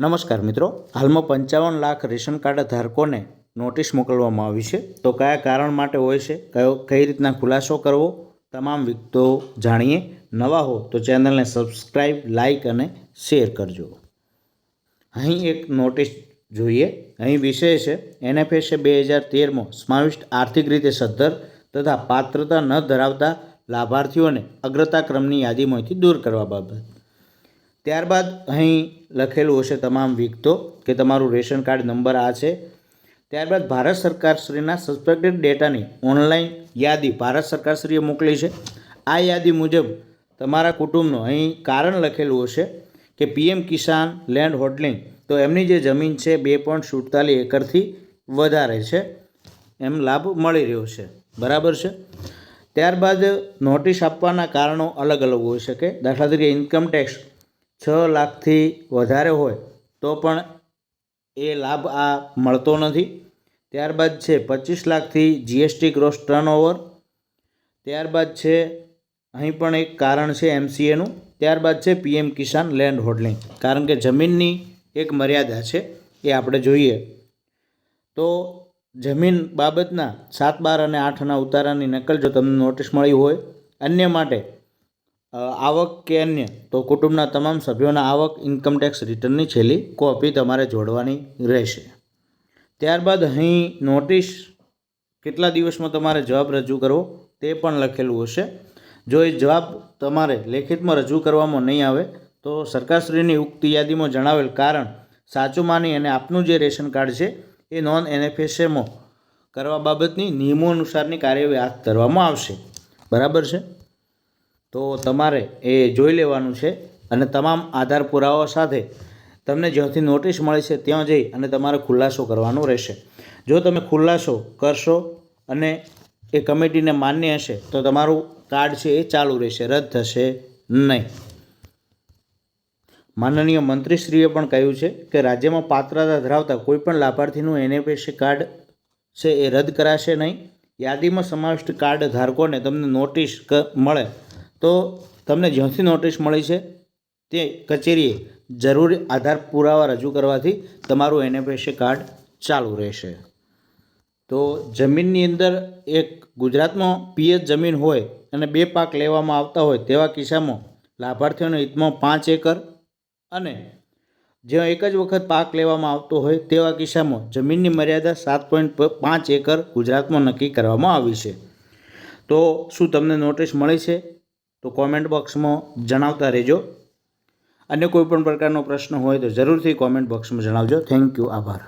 નમસ્કાર મિત્રો, હાલમાં પંચાવન લાખ રેશન કાર્ડ ધારકોને નોટિસ મોકલવામાં આવી છે. તો કયા કારણ માટે હોય છે? કયો, કઈ રીતના ખુલાસો કરવો? તમામ વિગતો જાણીએ. નવા હો તો ચેનલને સબસ્ક્રાઈબ લાઇક અને શેર કરજો. અહીં એક નોટિસ જોઈએ. અહીં વિષય છે એનએફએસએ બે હજાર તેરમાં સમાવિષ્ટ આર્થિક રીતે સદ્ધર તથા પાત્રતા ન ધરાવતા લાભાર્થીઓને અગ્રતા ક્રમની યાદીમાંથી દૂર કરવા બાબત. ત્યારબાદ અહીં લખેલું હશે તમામ વિગતો કે તમારું રેશન કાર્ડ નંબર આ છે. ત્યારબાદ ભારત સરકારશ્રીના સસ્પેક્ટેડ ડેટાની ઓનલાઈન યાદી ભારત સરકારશ્રીએ મોકલી છે. આ યાદી મુજબ તમારા કુટુંબનું અહીં કારણ લખેલું હશે કે પીએમ કિસાન લેન્ડ હોલ્ડિંગ તો એમની જે જમીન છે બે પોઈન્ટ સુડતાલીસ એકરથી વધારે છે. એમ લાભ મળી રહ્યો છે. બરાબર છે? ત્યારબાદ નોટિસ આપવાના કારણો અલગ અલગ હોઈ શકે. દાખલા તરીકે ઇન્કમ ટેક્સ છ લાખથી વધારે હોય, તો પણ એ લાભ આ મળતો નથી. ત્યારબાદ છે પચીસ લાખથી જીએસટી ક્રોસ ટર્નઓવર ત્યારબાદ છે, અહીં પણ એક કારણ છે એમસીએનું ત્યારબાદ છે પીએમ કિસાન લેન્ડ હોલ્ડિંગ કારણ કે જમીનની એક મર્યાદા છે, એ આપણે જોઈએ. તો જમીન બાબતના સાત બાર અને આઠના ઉતારાની નકલ જો તમને નોટિસ મળી હોય, અન્ય માટે આવક કે અન્ય? તો કુટુંબના તમામ સભ્યોના આવક ઇન્કમટેક્સ રિટર્નની છેલ્લી કોપી તમારે જોડવાની રહેશે. ત્યારબાદ અહીં નોટિસ કેટલા દિવસમાં તમારે જવાબ રજૂ કરવો તે પણ લખેલું હશે. જો એ જવાબ તમારે લેખિતમાં રજૂ કરવામાં નહીં આવે, તો સરકારશ્રીની ઉક્ત યાદીમાં જણાવેલ કારણ સાચું માની અને આપનું જે રેશન કાર્ડ છે, એ નોન એનએફએસએમાં કરવા બાબતની નિયમો અનુસારની કાર્યવાહી હાથ ધરવામાં આવશે. બરાબર છે? તો તમારે એ જોઈ લેવાનું છે અને તમામ આધાર પુરાવા સાથે તમને જ્યાંથી નોટિસ મળે છે ત્યાં જઈ અને તમારે ખુલાસો કરવાનો રહેશે. જો તમે ખુલાસો કરશો અને એ કમિટીને માન્ય હશે, તો તમારું કાર્ડ છે એ ચાલુ રહેશે, રદ થશે નહીં. માનનીય મંત્રીશ્રીએ પણ કહ્યું છે કે રાજ્યમાં પાત્રતા ધરાવતા કોઈપણ લાભાર્થીનું એનએફએસી કાર્ડ છે એ રદ કરાશે નહીં. યાદીમાં સમાવિષ્ટ કાર્ડ ધારકોને તમને નોટિસ મળે. તો તમને જ્યાંથી નોટિસ મળી છે તે કચેરીએ જરૂરી આધાર પુરાવા રજૂ કરવાથી તમારું એનએફએસી કાર્ડ ચાલુ રહેશે. તો જમીનની અંદર એક ગુજરાતમાં પીએચ જમીન હોય અને બે પાક લેવામાં આવતા હોય તેવા કિસ્સામાં લાભાર્થીઓના હિતમાં પાંચ એકર અને જ્યાં એક જ વખત પાક લેવામાં આવતો હોય તેવા કિસ્સામાં જમીનની મર્યાદા સાત પોઈન્ટ પાંચ એકર ગુજરાતમાં નક્કી કરવામાં આવી છે. તો શું તમને નોટિસ મળી છે? તો કોમેન્ટ બોક્સમાં જણાવતા રહેજો. અન્ય કોઈપણ પ્રકારનો પ્રશ્ન હોય તો જરૂરથી કોમેન્ટ બોક્સમાં જણાવજો. થેન્ક યુ આભાર.